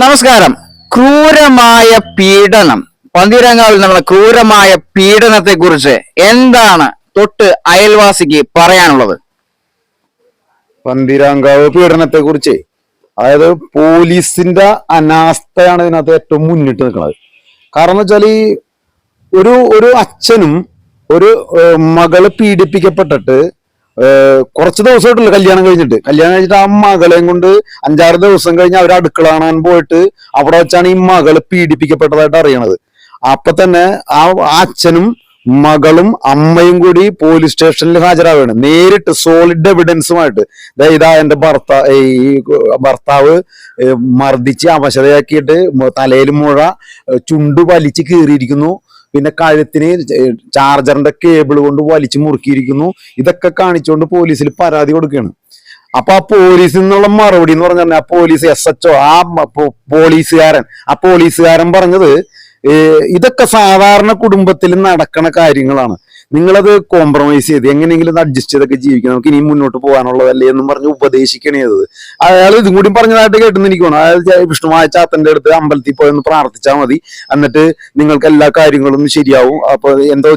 നമസ്കാരം. ക്രൂരമായ പീഡനം. പന്തിരങ്കാവിൽ നമ്മൾ ക്രൂരമായ പീഡനത്തെ കുറിച്ച് എന്താണ് തൊട്ട് അയൽവാസിക്ക് പറയാനുള്ളത്? പന്തിരാങ്കാവ് പീഡനത്തെ കുറിച്ച് അതായത് പോലീസിന്റെ അനാസ്ഥയാണ് ഇതിനകത്ത് ഏറ്റവും മുന്നിട്ട് നിൽക്കുന്നത്. കാരണം വെച്ചാൽ ഈ ഒരു ഒരു അച്ഛനും ഒരു മകൾ പീഡിപ്പിക്കപ്പെട്ടിട്ട് കുറച്ച് ദിവസമായിട്ടുള്ള കല്യാണം കഴിഞ്ഞിട്ട്. കല്യാണം കഴിഞ്ഞിട്ട് ആ മകളെയും കൊണ്ട് അഞ്ചാറ് ദിവസം കഴിഞ്ഞ് അവർ അടുക്കള കാണാൻ പോയിട്ട് അവിടെ വെച്ചാണ് ഈ മകൾ പീഡിപ്പിക്കപ്പെട്ടതായിട്ട് അറിയണത്. അപ്പൊ തന്നെ ആ അച്ഛനും മകളും അമ്മയും കൂടി പോലീസ് സ്റ്റേഷനിൽ ഹാജരാവുകയാണ് നേരിട്ട് സോളിഡ് എവിഡൻസുമായിട്ട് ഇതാ എന്റെ ഭർത്താവ് ഈ ഭർത്താവ് മർദ്ദിച്ച് അവശതയാക്കിയിട്ട് തലയിൽ മുഴ ചുണ്ടു വലിച്ച് കീറിയിരിക്കുന്നു. പിന്നെ കഴുത്തിന് ചാർജറിന്റെ കേബിൾ കൊണ്ട് വലിച്ചു മുറുക്കിയിരിക്കുന്നു. ഇതൊക്കെ കാണിച്ചുകൊണ്ട് പോലീസിൽ പരാതി കൊടുക്കുകയാണ്. അപ്പൊ ആ പോലീസിൽ നിന്നുള്ള മറുപടി എന്ന് പറഞ്ഞാൽ ആ പോലീസ് എസ് എച്ച് ഒ ആ പോലീസുകാരൻ. ആ പോലീസുകാരൻ പറഞ്ഞത് ഇതൊക്കെ സാധാരണ കുടുംബത്തിൽ നടക്കണ കാര്യങ്ങളാണ്. നിങ്ങളത് കോംപ്രമൈസ് ചെയ്ത് എങ്ങനെയെങ്കിലും അഡ്ജസ്റ്റ് ചെയ്തൊക്കെ ജീവിക്കണം. നമുക്ക് ഇനിയും മുന്നോട്ട് പോകാനുള്ളതല്ലേ എന്നും പറഞ്ഞ് ഉപദേശിക്കണേ ചെയ്തത്. അയാൾ ഇതും കൂടി പറഞ്ഞതായിട്ട് കേട്ടെന്ന് എനിക്ക് തോന്നുന്നു അയാൾ വിഷ്ണുമായ ചാത്തന്റെ അടുത്ത് അമ്പലത്തിൽ പോയെന്ന് പ്രാർത്ഥിച്ചാൽ മതി. എന്നിട്ട് നിങ്ങൾക്ക് എല്ലാ കാര്യങ്ങളും ശരിയാവും. അപ്പൊ എന്തോ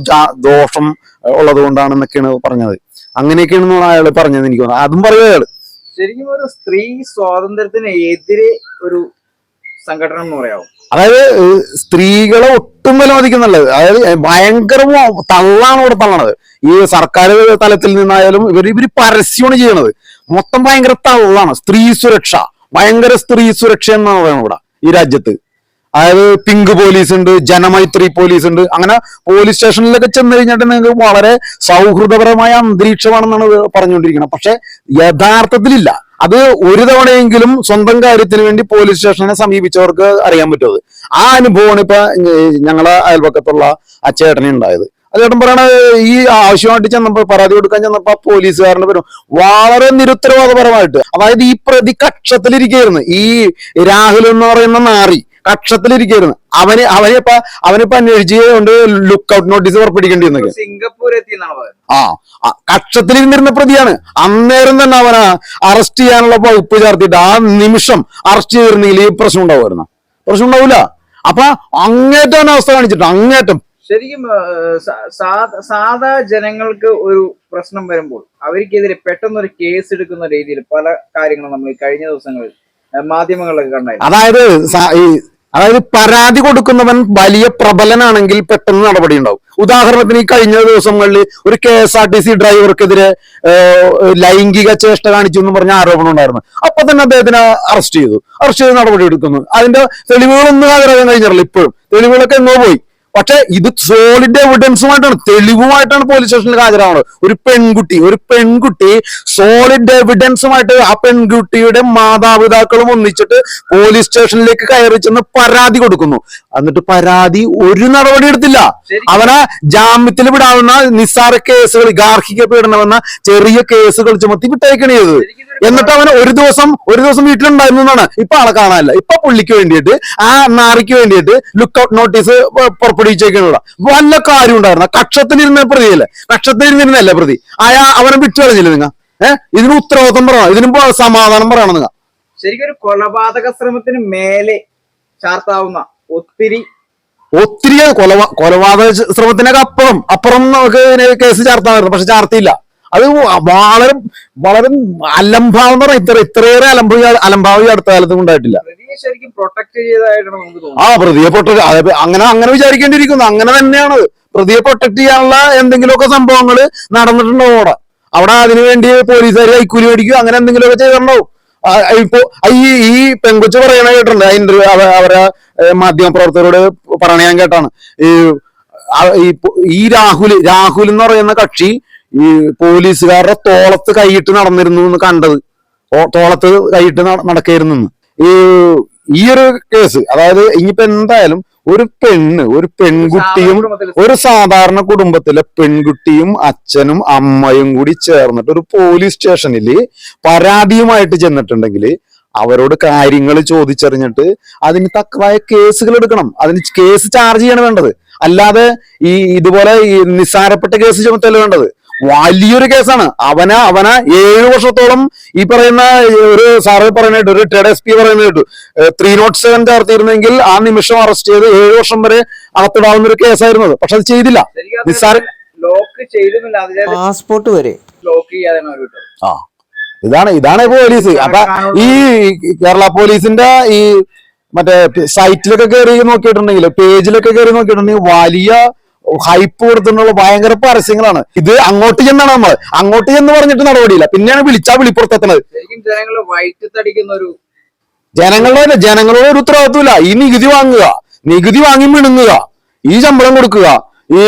ദോഷം ഉള്ളത് കൊണ്ടാണെന്നൊക്കെയാണ് പറഞ്ഞത്. അങ്ങനെയൊക്കെയാണെന്നാണ് അയാൾ പറഞ്ഞത് എനിക്ക് തോന്നുന്നു അതും പറയുക അയാൾ ശരിക്കും ഒരു സ്ത്രീ സ്വാതന്ത്ര്യത്തിന് എതിരെ ഒരു സംഘടന എന്ന് പറയാവും. അതായത് സ്ത്രീകളെ ഒട്ടും വിലമതിക്കുന്നുള്ളത് അതായത് ഭയങ്കരമോ തള്ളാണ് ഇവിടെ തള്ളണത്. ഈ സർക്കാർ തലത്തിൽ നിന്നായാലും ഇവർ ഇവർ പരസ്യമാണ് ചെയ്യണത്. മൊത്തം ഭയങ്കര തള്ളാണ്. സ്ത്രീ സുരക്ഷ. ഭയങ്കര സ്ത്രീ സുരക്ഷ എന്നാണ് പറയുന്നത് ഇവിടെ ഈ രാജ്യത്ത്. അതായത് പിങ്ക് പോലീസ് ഉണ്ട് ജനമൈത്രി പോലീസ് ഉണ്ട്. അങ്ങനെ പോലീസ് സ്റ്റേഷനിലൊക്കെ ചെന്ന് കഴിഞ്ഞിട്ട് നിങ്ങൾക്ക് വളരെ സൗഹൃദപരമായ അന്തരീക്ഷമാണെന്നാണ് പറഞ്ഞുകൊണ്ടിരിക്കുന്നത്. പക്ഷെ യഥാർത്ഥത്തിലില്ല. അത് ഒരു തവണയെങ്കിലും സ്വന്തം കാര്യത്തിന് വേണ്ടി പോലീസ് സ്റ്റേഷനെ സമീപിച്ചവർക്ക് അറിയാൻ പറ്റുമത്. ആ അനുഭവമാണ് ഇപ്പൊ ഞങ്ങളെ അയൽപക്കത്തുള്ള ആ ചേട്ടനെ ഉണ്ടായത്. ആ ചേട്ടൻ പറയണ ഈ ആവശ്യമായിട്ട് ചെന്നപ്പോ പരാതി കൊടുക്കാൻ ചെന്നപ്പോ ആ പോലീസുകാരന്റെ പേരും വളരെ നിരുത്തരവാദപരമായിട്ട്. അതായത് ഈ പ്രതി കക്ഷത്തിലിരിക്കുകയായിരുന്നു ഈ രാഹുൽ എന്ന് പറയുന്ന നാറി കക്ഷത്തിലിരിക്കുകയായിരുന്നു. അവന് അവനിപ്പ അവനിപ്പോ അന്വേഷിച്ച് കൊണ്ട് ലുക്ക് ഔട്ട് നോട്ടീസ് പുറപ്പെടുക്കേണ്ടി വന്നു സിംഗപ്പൂർ ആ കക്ഷത്തിലിരുന്നിരുന്ന പ്രതിയാണ്. അന്നേരം തന്നെ അവനെ അറസ്റ്റ് ചെയ്യാനുള്ള വകുപ്പ് ചേർത്തിട്ട് ആ നിമിഷം അറസ്റ്റ് ചെയ്തിരുന്നെങ്കിൽ ഈ പ്രശ്നം ഉണ്ടാവുമായിരുന്നു. പ്രശ്നം ഉണ്ടാവില്ല അപ്പൊ അങ്ങേറ്റം അവസ്ഥ കാണിച്ചിട്ട് അങ്ങേറ്റം ശരിക്കും സാധാ ജനങ്ങൾക്ക് ഒരു പ്രശ്നം വരുമ്പോൾ അവർക്കെതിരെ പെട്ടെന്ന് ഒരു കേസ് എടുക്കുന്ന രീതിയിൽ പല കാര്യങ്ങളും നമ്മൾ കഴിഞ്ഞ ദിവസങ്ങളിൽ മാധ്യമങ്ങളിലൊക്കെ കണ്ടായിരുന്നു. അതായത് ഈ അതായത് പരാതി കൊടുക്കുന്നവൻ വലിയ പ്രബലനാണെങ്കിൽ പെട്ടെന്ന് നടപടി ഉണ്ടാവും. ഉദാഹരണത്തിന് ഈ കഴിഞ്ഞ ദിവസങ്ങളിൽ ഒരു K S R T C ഡ്രൈവർക്കെതിരെ ലൈംഗിക ചേഷ്ട കാണിച്ചു എന്ന് പറഞ്ഞ ആരോപണം ഉണ്ടായിരുന്നു. അപ്പൊ തന്നെ അദ്ദേഹത്തിനെ അറസ്റ്റ് ചെയ്തു. അറസ്റ്റ് ചെയ്ത് നടപടി എടുക്കുന്നു. അതിന്റെ തെളിവുകളൊന്നും ആഗ്രഹം കഴിഞ്ഞിട്ടില്ല ഇപ്പോഴും. തെളിവുകളൊക്കെ എന്നോ പോയി. പക്ഷെ ഇത് സോളിഡ് എവിഡൻസുമായിട്ടാണ് തെളിവുമായിട്ടാണ് പോലീസ് സ്റ്റേഷനിൽ ഹാജരാവുന്നത് ഒരു പെൺകുട്ടി ഒരു പെൺകുട്ടി സോളിഡ് എവിഡൻസുമായിട്ട് ആ പെൺകുട്ടിയുടെ മാതാപിതാക്കളും ഒന്നിച്ചിട്ട് പോലീസ് സ്റ്റേഷനിലേക്ക് കയറി ചെന്ന് പരാതി കൊടുക്കുന്നു. എന്നിട്ട് പരാതി ഒരു നടപടി എടുത്തില്ല. അവനെ ജാമ്യത്തിൽ വിടാവുന്ന നിസ്സാര കേസുകൾ ഗാർഹിക പീഡനമെന്ന ചെറിയ കേസുകൾ ചുമത്തി ഇതൊരു എന്നിട്ട് അവൻ ഒരു ദിവസം ഒരു ദിവസം വീട്ടിലുണ്ടായിരുന്നു എന്നാണ് ഇപ്പൊ ആളെ കാണാനില്ല. ഇപ്പൊ പുള്ളിക്ക് വേണ്ടിയിട്ട് ആ നാറിക്ക് വേണ്ടിയിട്ട് ലുക്ക് ഔട്ട് നോട്ടീസ് പുറപ്പെടുവിച്ചേക്കാനുള്ള വല്ല കാര്യം ഉണ്ടായിരുന്നു? കക്ഷത്തിലിരുന്ന പ്രതിയല്ലേ? കക്ഷത്തിലിരുന്നിരുന്നല്ലേ പ്രതി? അയാ അവനെ വിട്ടു കളഞ്ഞില്ല നിങ്ങൾ? ഏഹ് ഇതിന് ഉത്തരവാദിത്വം പറയണം. ഇതിന് സമാധാനം പറയണം നിങ്ങൾ. ശരിക്കും ഒരു കൊലപാതക ശ്രമത്തിന് മേലെ ചാർത്താവുന്ന ഒത്തിരി ഒത്തിരി കൊലപാ കൊലപാതക ശ്രമത്തിനൊക്കെ അപ്പുറം അപ്പുറം നമുക്ക് കേസ് ചാർത്താമായിരുന്നു പക്ഷെ ചാർത്തിയില്ല. അത് വളരെ വളരെ അലംഭാവം എന്ന് പറഞ്ഞാൽ ഇത്ര ഇത്രയേറെ അലംഭ അലംഭാവം ഈ അടുത്ത കാലത്തും ഉണ്ടായിട്ടില്ല. ആ പ്രതിയെ പ്രൊട്ടക്ട് അങ്ങനെ അങ്ങനെ വിചാരിക്കേണ്ടിയിരിക്കുന്നു. അങ്ങനെ തന്നെയാണ്. പ്രതിയെ പ്രൊട്ടക്ട് ചെയ്യാനുള്ള എന്തെങ്കിലുമൊക്കെ സംഭവങ്ങൾ നടന്നിട്ടുണ്ടോ അവിടെ? അവിടെ അതിനുവേണ്ടി പോലീസുകാർ കൈക്കൂലി മേടിക്കും അങ്ങനെ എന്തെങ്കിലുമൊക്കെ ചെയ്തിട്ടുണ്ടാവും. ആ, ഇപ്പൊ ഈ ഈ പെങ്കൊച്ച് പറയണ കേട്ടിട്ടുണ്ട്. ഇന്റർവ്യൂ അവരെ മാധ്യമ പ്രവർത്തകരോട് പറയണ ഞാൻ കേട്ടാണ്. ഈ ഈ ഈ രാഹുൽ രാഹുൽ എന്ന് പറയുന്ന കക്ഷി ഈ പോലീസുകാരുടെ തോളത്ത് കൈയിട്ട് നടന്നിരുന്നു എന്ന് കണ്ടത്. തോളത്ത് കൈയിട്ട് നടക്കായിരുന്നു ഈ ഈ ഒരു കേസ് അതായത് ഇനിയിപ്പോ എന്തായാലും ഒരു പെണ്ണ് ഒരു പെൺകുട്ടിയും ഒരു സാധാരണ കുടുംബത്തിലെ പെൺകുട്ടിയും അച്ഛനും അമ്മയും കൂടി ചേർന്നിട്ട് ഒരു പോലീസ് സ്റ്റേഷനിൽ പരാതിയുമായിട്ട് ചെന്നിട്ടുണ്ടെങ്കിൽ അവരോട് കാര്യങ്ങൾ ചോദിച്ചറിഞ്ഞിട്ട് അതിന് തക്കതായ കേസുകൾ എടുക്കണം. അതിന് കേസ് ചാർജ് ചെയ്യാണ് വേണ്ടത്. അല്ലാതെ ഈ ഇതുപോലെ ഈ നിസ്സാരപ്പെട്ട കേസ് ചുമത്തല്ല വേണ്ടത്? വലിയൊരു കേസാണ്. അവന അവന ഏഴു വർഷത്തോളം ഈ പറയുന്ന ഒരു സാറ് പറയുന്നത് ഒരു ടെഡ് എസ് പി പറയുന്നത് കേട്ടു. ത്രീ നോട്ട് സെവൻ ചേർത്തിരുന്നെങ്കിൽ ആ നിമിഷം അറസ്റ്റ് ചെയ്ത് ഏഴു വർഷം വരെ അകത്തിടാവുന്ന ഒരു കേസായിരുന്നത് പക്ഷെ അത് ചെയ്തില്ല. നിസ്സാര പാസ്പോർട്ട് വരെ. ലോക്ക് ആ. ഇതാണ് ഇതാണ് പോലീസ്. അപ്പൊ ഈ കേരള പോലീസിന്റെ ഈ മറ്റേ സൈറ്റിലൊക്കെ കയറി നോക്കിയിട്ടുണ്ടെങ്കിൽ പേജിലൊക്കെ കയറി നോക്കിയിട്ടുണ്ടെങ്കിൽ വലിയ ഹൈപ്പ് കൊടുത്തിട്ടുള്ള ഭയങ്കര പരസ്യങ്ങളാണ്. ഇത് അങ്ങോട്ട് ചെന്നാണ് നമ്മൾ അങ്ങോട്ട് ചെന്ന് പറഞ്ഞിട്ട് നടപടിയില്ല. പിന്നെയാണ് വിളിച്ചാ വിളിപ്പുറത്തെത്തണത് ജനങ്ങളുടെ ജനങ്ങളോട് ഒരു ഉത്തരവാദിത്വമില്ല. ഈ നികുതി വാങ്ങുക നികുതി വാങ്ങി മിണുങ്ങുക ഈ ശമ്പളം കൊടുക്കുക ഈ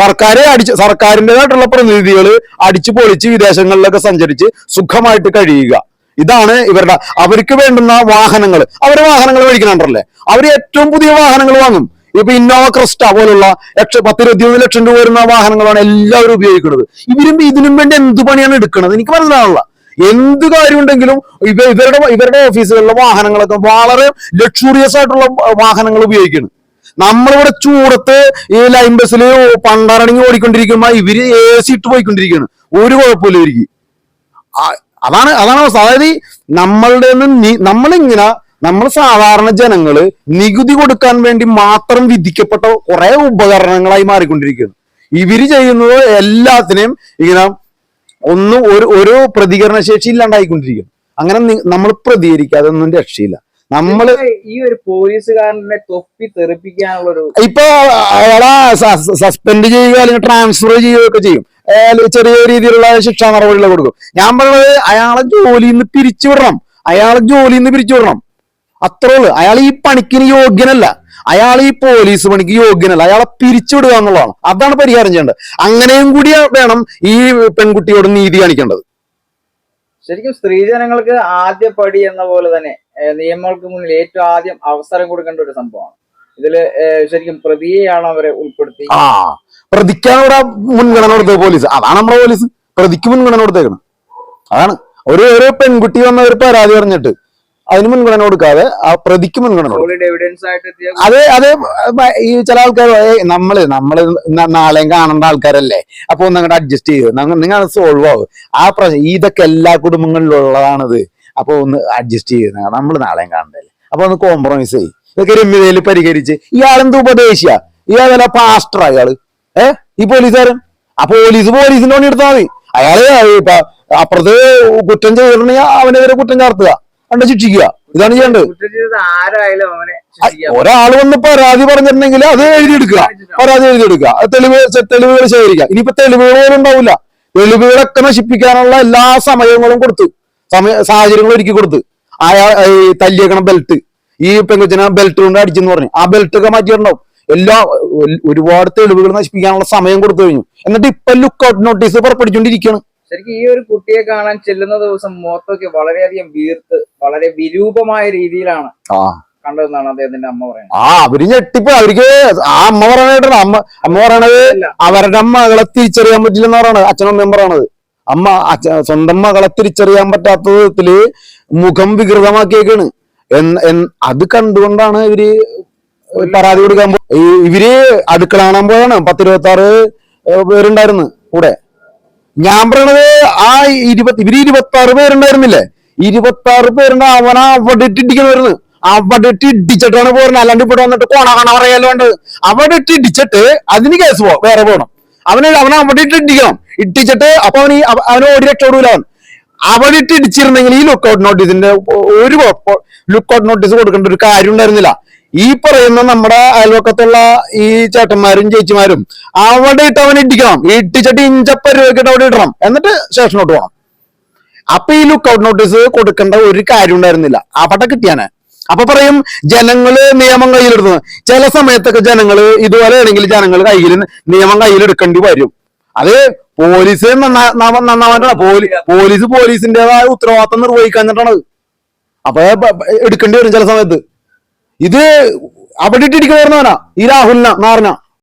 സർക്കാരെ അടിച്ച് സർക്കാരിന്റെതായിട്ടുള്ള പ്രതിനിധികൾ അടിച്ചു പൊളിച്ച് വിദേശങ്ങളിലൊക്കെ സഞ്ചരിച്ച് സുഖമായിട്ട് കഴിയുക. ഇതാണ് ഇവരുടെ അവർക്ക് വേണ്ടുന്ന വാഹനങ്ങൾ അവരെ വാഹനങ്ങൾ മേടിക്കണുണ്ടല്ലേ? അവർ ഏറ്റവും പുതിയ വാഹനങ്ങൾ വാങ്ങും. ഇപ്പൊ ഇന്നോവ ക്രിസ്റ്റ പോലുള്ള ലക്ഷം പത്ത് ഇരുപത്തിമൂന്ന് ലക്ഷം രൂപ വരുന്ന വാഹനങ്ങളാണ് എല്ലാവരും ഉപയോഗിക്കുന്നത്. ഇവരും ഇതിനും വേണ്ടി എന്ത് പണിയാണ് എടുക്കുന്നത് എനിക്ക് മനസ്സിലാവുള്ള എന്ത് കാര്യമുണ്ടെങ്കിലും ഇവ ഇവരുടെ ഇവരുടെ ഓഫീസുകളിലെ വാഹനങ്ങളൊക്കെ വളരെ ലക്ഷൂറിയസ് ആയിട്ടുള്ള വാഹനങ്ങൾ ഉപയോഗിക്കുന്നു. നമ്മളിവിടെ ചൂടത്ത് ഈ ലൈൻ ബസ്സിൽ പണ്ടാറണങ്ങി ഓടിക്കൊണ്ടിരിക്കുമ്പോ ഇവർ എ സി ഇട്ട് പോയിക്കൊണ്ടിരിക്കുകയാണ്. ഒരു കുഴപ്പമില്ല ഇവർക്ക്. അതാണ് അതാണ് അവസ്ഥ. അതായത് നമ്മളുടെ നമ്മളിങ്ങനെ നമ്മൾ സാധാരണ ജനങ്ങൾ നികുതി കൊടുക്കാൻ വേണ്ടി മാത്രം വിധിക്കപ്പെട്ട കുറെ ഉപകരണങ്ങളായി മാറിക്കൊണ്ടിരിക്കുന്നു. ഇവർ ചെയ്യുന്നത് എല്ലാത്തിനെയും ഇങ്ങനെ ഒന്ന് ഒരു ഒരു പ്രതികരണ ശേഷി ഇല്ലാണ്ടായിക്കൊണ്ടിരിക്കും അങ്ങനെ നമ്മൾ പ്രതികരിക്കാതെ ഒന്നും രക്ഷയില്ല. നമ്മൾ ഈ ഒരു പോലീസുകാരനെ തൊപ്പി തെറിപ്പിക്കാനുള്ള ഒരു ഇപ്പൊ അയാളെ സസ്പെൻഡ് ചെയ്യുക അല്ലെങ്കിൽ ട്രാൻസ്ഫർ ചെയ്യുകയൊക്കെ ചെയ്യും. അയാൾ ചെറിയ രീതിയിലുള്ള ശിക്ഷാ നടപടികൾ കൊടുക്കും. ഞാൻ പറഞ്ഞത് അയാളെ ജോലിയിൽ നിന്ന് പിരിച്ചുവിടണം. അയാളെ ജോലിയിൽ നിന്ന് പിരിച്ചുവിടണം. അത്രേ ഉള്ളു. അയാൾ ഈ പണിക്കിന് യോഗ്യനല്ല. അയാൾ ഈ പോലീസ് പണിക്ക് യോഗ്യനല്ല. അയാളെ പിരിച്ചുവിടുക എന്നുള്ളതാണ്. അതാണ് പരിഹാരം ചെയ്യേണ്ടത് അങ്ങനെയും കൂടി വേണം ഈ പെൺകുട്ടിയോട് നീതി കാണിക്കേണ്ടത്. ശരിക്കും സ്ത്രീജനങ്ങൾക്ക് ആദ്യ പടി എന്ന പോലെ തന്നെ നിയമങ്ങൾക്ക് മുന്നിൽ ഏറ്റവും ആദ്യം അവസരം കൊടുക്കേണ്ട ഒരു സംഭവമാണ്. ഇതിൽ ശരിക്കും പ്രതിയെയാണ് അവരെ ഉൾപ്പെടുത്തി? ആ പ്രതിക്കാണ് ഇവിടെ മുൻഗണന കൊടുത്തത് പോലീസ്. അതാണ് നമ്മുടെ പോലീസ്. പ്രതിക്ക് മുൻഗണന കൊടുത്തേക്കണം. അതാണ്. ഒരു ഒരു പെൺകുട്ടി വന്ന ഒരു പരാതി പറഞ്ഞിട്ട് അതിന് മുൻഗണന കൊടുക്കാതെ ആ പ്രതിക്ക് മുൻഗണന അതെ അതെ ഈ ചില ആൾക്കാർ നമ്മൾ നമ്മൾ നാളെയും കാണേണ്ട ആൾക്കാരല്ലേ? അപ്പൊ ഒന്ന് അങ്ങോട്ട് അഡ്ജസ്റ്റ് ചെയ്ത് നിങ്ങൾ സോൾവ് ആവും. ആ പ്രശ്നം ഇതൊക്കെ എല്ലാ കുടുംബങ്ങളിലും ഉള്ളതാണത് അപ്പൊ ഒന്ന് അഡ്ജസ്റ്റ് ചെയ്ത് നമ്മൾ നാളെയും കാണണ്ടല്ലേ? അപ്പൊ ഒന്ന് കോംപ്രമൈസ് ചെയ്യും. ഇതൊക്കെ രമ്യതയിൽ പരിഹരിച്ച്. ഇയാളെന്ത് ഉപദേശിയ? ഇയാളല്ല പാസ്റ്റർ അയാൾ ഏ? ഈ പോലീസുകാരൻ? ആ പോലീസ് പോലീസിന്റെ പണി എടുത്താൽ മതി. അയാൾ അപ്പുറത്ത് കുറ്റം ചെയ്തിട്ടുണ്ടെങ്കിൽ അവനെതിരെ കുറ്റം ചാർത്തുക. കണ്ട് ശിക്ഷിക്കുക. ഇതാണ് ചെയ്യേണ്ടത്. ഒരാൾ വന്ന് പരാതി പറഞ്ഞിട്ടുണ്ടെങ്കിൽ അത് എഴുതിയെടുക്കുക. പരാതി എഴുതിയെടുക്കുക. അത് തെളിവ് തെളിവുകൾ ശേഖരിക്കുക. ഇനിയിപ്പോ തെളിവുകൾ പോലും ഉണ്ടാവില്ല. തെളിവുകളൊക്കെ നശിപ്പിക്കാനുള്ള എല്ലാ സമയങ്ങളും കൊടുത്തു. സമയ സാഹചര്യങ്ങളും ഒരുക്കി കൊടുത്ത്. ആ തല്ലിയേക്കണ ബെൽറ്റ് ഈ പെങ്കുച്ചിനെ ബെൽറ്റ് കൊണ്ട് അടിച്ചെന്ന് പറഞ്ഞു. ആ ബെൽറ്റ് ഒക്കെ മാറ്റിയിട്ടുണ്ടാവും. എല്ലാ ഒരു- ഒരുപാട് തെളിവുകൾ നശിപ്പിക്കാനുള്ള സമയം കൊടുത്തു കഴിഞ്ഞു. എന്നിട്ട് ഇപ്പൊ ലുക്കൗട്ട് നോട്ടീസ് പുറപ്പെടുവിച്ചുകൊണ്ടിരിക്കുകയാണ്. ശരിക്കും ഈ ഒരു കുട്ടിയെ കാണാൻ ചെല്ലുന്ന ദിവസം മുഖത്തൊക്കെ വളരെയധികം വീർത്ത് വളരെ വിരൂപമായ രീതിയിലാണ് കണ്ടതെന്നാണ് അദ്ദേഹത്തിന്റെ അമ്മ പറയുന്നത്. ആ അവർ ഞെട്ടിപ്പോ അവർക്ക് ആ അമ്മ പറയണ അമ്മ അമ്മ പറയണത്. അവരുടെ മകളെ തിരിച്ചറിയാൻ പറ്റില്ലെന്ന് പറയണത്. അച്ഛനും അമ്മയും പറയണത്. അമ്മ അച്ഛ സ്വന്തം മകളെ തിരിച്ചറിയാൻ പറ്റാത്ത വിധത്തിൽ മുഖം വികൃതമാക്കിയേക്കാണ്. അത് കണ്ടുകൊണ്ടാണ് ഇവർ പരാതി കൊടുക്കാൻ പോ- ഇവർ അടുക്കളാണാൻ പോയാണ് പത്തിരുപത്തി ആറ് പേരുണ്ടായിരുന്നു കൂടെ. ഞാൻ പറയണത് ആ ഇരുപത്തി ഇവർ ഇരുപത്തി ആറ് പേരുണ്ടായിരുന്നില്ലേ? ഇരുപത്തി ആറ് പേരുണ്ട്. അവനാ അവിടെ ഇടിക്കണമായിരുന്നു അവിടെ ഇട്ട് ഇടിച്ചിട്ടാണ് പോരുന്നത്. അല്ലാണ്ട് ഇവിടെ വന്നിട്ട് കോണ കാണാൻ പറയാലോ ഉണ്ട് അവിടെ ഇട്ട് ഇടിച്ചിട്ട് അതിന് കേസ് പോ വേറെ പോകണം അവന് അവനെ അവിടെ ഇട്ട് ഇടിക്കണം. ഇട്ടിച്ചിട്ട് അപ്പൊ അവന് അവന് ഒരു രക്ഷപ്പെടൂല അവൻ. അവിടെ ഇട്ട് ഇടിച്ചിരുന്നെങ്കിൽ ഈ ലുക്കൗട്ട് നോട്ടീസിന്റെ ഒരു ലുക്കൗട്ട് നോട്ടീസ് കൊടുക്കേണ്ട ഒരു കാര്യം ഉണ്ടായിരുന്നില്ല. ഈ പറയുന്ന നമ്മുടെ അയൽവക്കത്തുള്ള ഈ ചേട്ടന്മാരും ചേച്ചിമാരും അവിടെ ഇട്ട് അവൻ ഇടിക്കണം. ഇട്ടിച്ചിട്ട് ഇഞ്ചപ്പ രൂപയ്ക്കിട്ട് അവിടെ ഇടണം. എന്നിട്ട് സ്റ്റേഷനോട്ട് പോകണം അപ്പൊ ഈ ലുക്ക് ഔട്ട് നോട്ടീസ് കൊടുക്കേണ്ട ഒരു കാര്യം ഉണ്ടായിരുന്നില്ല. അവിടെ കിട്ടിയാനെ അപ്പൊ പറയും ജനങ്ങൾ നിയമം കയ്യിലെടുത്തത് ചില സമയത്തൊക്കെ ജനങ്ങൾ ഇതുപോലെ ആണെങ്കിൽ ജനങ്ങൾ കയ്യിൽ നിയമം കയ്യിലെടുക്കേണ്ടി വരും. അത് പോലീസ് നന്നാ- നന്നാ- നന്നാവാനാണ്. പോലീ പോലീസ് പോലീസിന്റേതായ ഉത്തരവാദിത്തം നിർവഹിക്കാൻ അപ്പൊ എടുക്കേണ്ടി വരും ചില സമയത്ത്. ഇത് അവിടെ ഇട്ടിരിക്കുന്നവനാ ഈ രാഹുലിന നാറിന